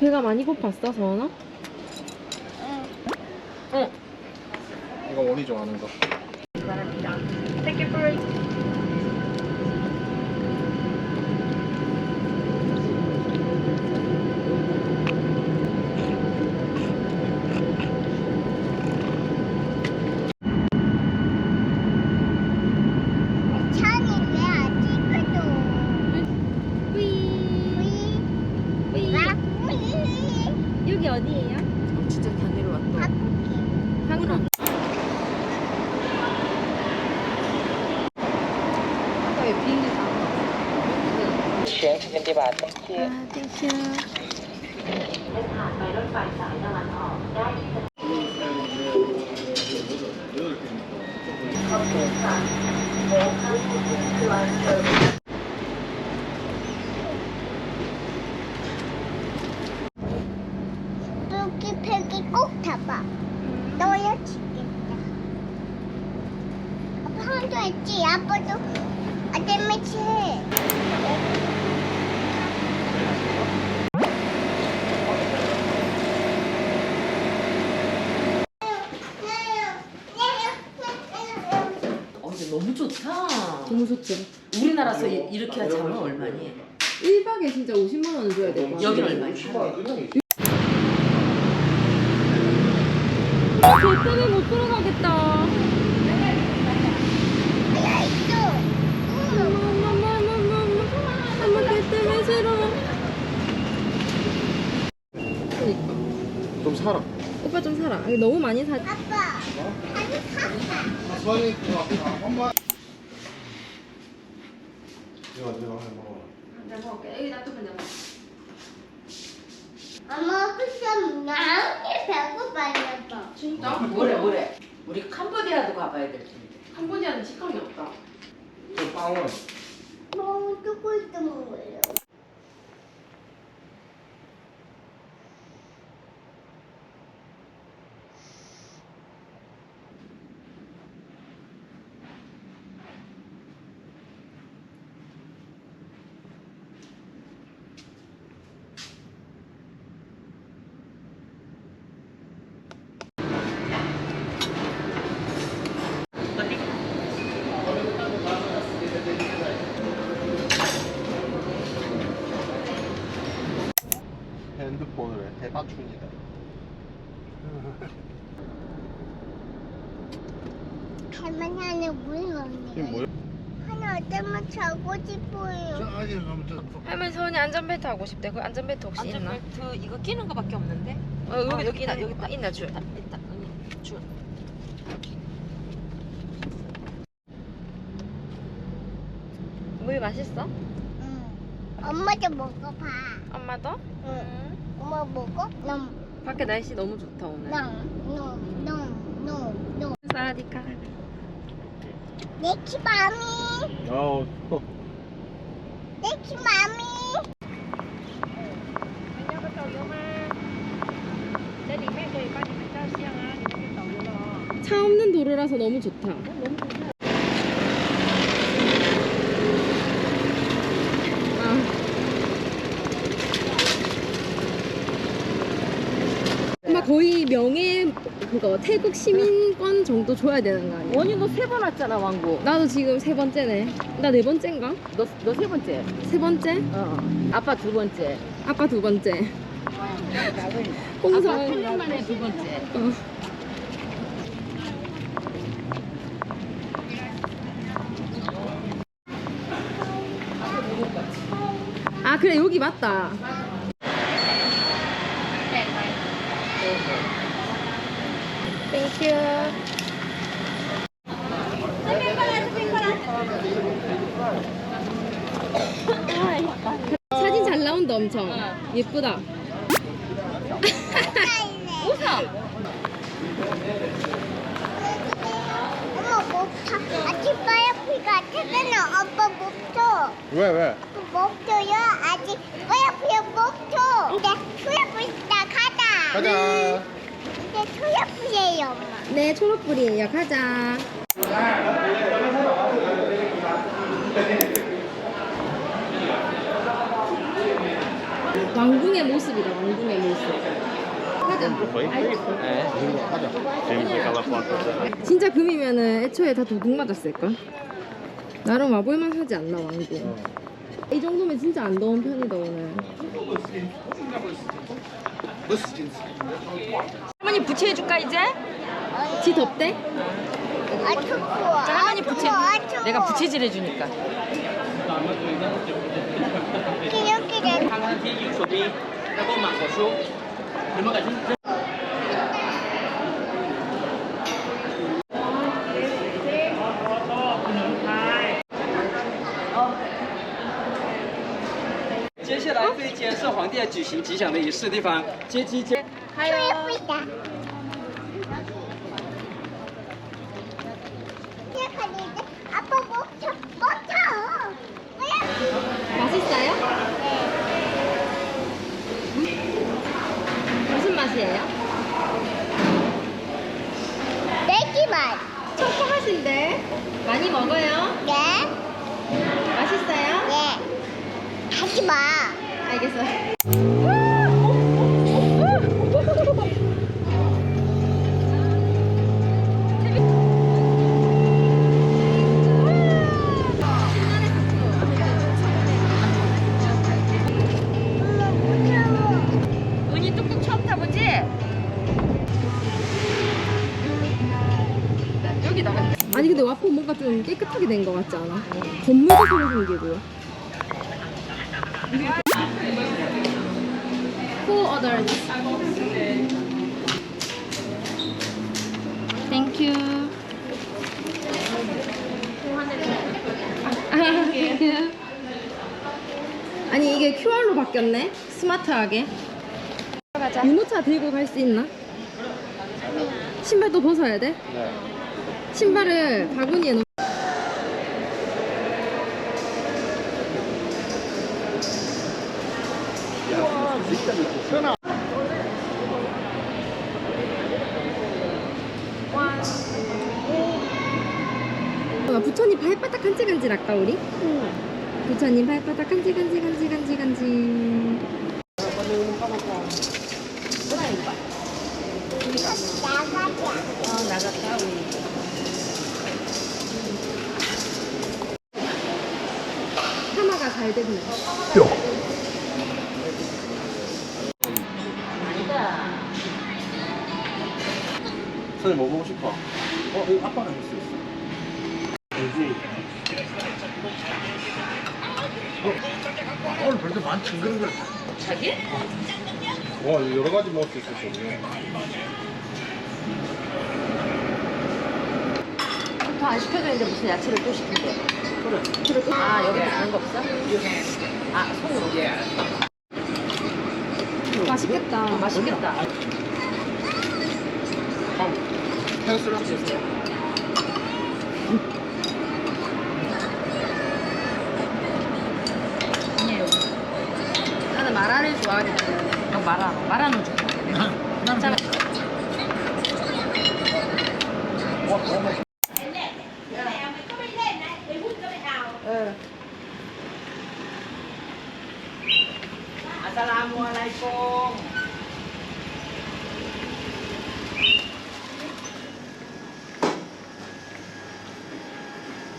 배가 많이 고팠어, 서원아? 이거 원이 좋아하는 거. 찬이 왜안 찍어줘? 위. 나 위. 여기 어디예요? 진짜 다 내려왔다. 한국. 아, 땡큐. ขอบคุณค่ะโค้งข้างบนคือวันเกิด 아빠 한도 했지. 아빠도 아들매치 해. 어, 근데 너무 좋다. 너무 좋지. 우리나라에서 이- 이렇게 자면 얼마니? 1박에 진짜 50만 원 줘야 될 것 같아. 여기는 얼마니? 개 때문에 못 들어가겠다. 살아. 오빠 좀 사라. 아니, 너무 많이 사. 아빠. 수환이 엄마. 이거 내가 먹어. 내가 먹을게. 여기 놔두면 내가 엄마 쿠션 나한테 배고파졌어. 진짜? 뭐래 뭐래? 우리 캄보디아도 가봐야 될 텐데. 캄보디아는 식감이 없다. 저 빵은 너무 뜨고 있던 거예요. 대파충이다. 할머니 하나 물 이게 먹네. 뭐야? 하나 어쩌면 자고 싶어요. 가면 저 할머니 서원이 안전벨트 하고 싶대. 그 안전벨트 혹시 있나? 안전벨트 이거 끼는 거밖에 없는데? 어, 여기, 어, 여기 있다. 있다, 여기 있다. 있나 줄. 있다 있다. 언니 줄. 물 맛있어? 응. 엄마도 먹어봐. 엄마도? 응. 엄마 먹어? 넌, 밖에 날씨 너무 좋다 오늘. 넌, 넌, 넌, 넌, 넌. 사디카. 내 키 마미. 아우. 내키 마미. 차 없는 도로라서 너무 좋다. 아. 엄마 거의 명예 그거 태국 시민권 정도 줘야 되는 거 아니야? 원이 너세 번 왔잖아 왕국. 나도 지금 세 번째네. 나 네 번째인가? 너 너 세 번째. 세 번째? 어. 아빠 두 번째. 아빠 두 번째. 아빠 홍성. 8년 만에 두 번째. 어. 아 그래 여기 맞다. 땡큐. 사진 잘 나온다 엄청 예쁘다. 엄마 못 타. 아직 빠야피가 타잖아. 아빠 못 타. 왜 왜? 못 타요. 아직 빠야피가 못 타. 이제 투야프 있다 가자. 가자. 투야프예요 엄마. 네, 초록불이에요. 가자. 왕궁의 모습이다, 왕궁의 모습. 가자. 진짜 금이면은 애초에 다 도둑 맞았을걸? 나름 와볼만 하지 않나, 왕궁. 이 정도면 진짜 안 더운 편이다, 오늘. 할머니 부채해줄까 이제? 지 덥대? 아 추워. 자, 할머니 부채. 아, 추워. 내가 부채질 해주니까. 기억기를 看看天有手臂，要不买火酥，你们感觉？ 接下来这一间是皇帝举行吉祥的仪式地方，接机接。 예쁘 하지 마. 알겠어요. 은희 뚝뚝 처음 타보지? 여기다가 아니 근데 와플 뭔가 좀 깨끗하게 된 것 같지 않아? 건물처럼 생기고 요. Four others. Thank you. Thank you. 아니 이게 QR로 바뀌었네? 스마트하게. 유모차 들고 갈 수 있나? 신발도 벗어야 돼? 네. 신발을 바구니에 넣. 와. 부처님 발바닥 간질간질 할까 우리? 부처님 발바닥 간질간질 간질 간질 간질. 나가자. 하마가 잘 됐네. 선생님 뭐 보고 싶어? 어, 이거 아빠가 할 수 있어. 뭐지? 어, 오늘 별도 많지 그런 걸. 자기? 와, 여러 가지 먹을 수 있을 거네. 더안 시켜줬는데 무슨 야채를 또 시킨대? 그래. 아 여기 다른 거 없어? 아 손으로. 맛있겠다. 맛있겠다. 펜슬 주세요. 아니에요. 나는 마라를 좋아하기 때문에. 아, 마라. 마라는 좋다. 괜찮아. Assalamualaikum.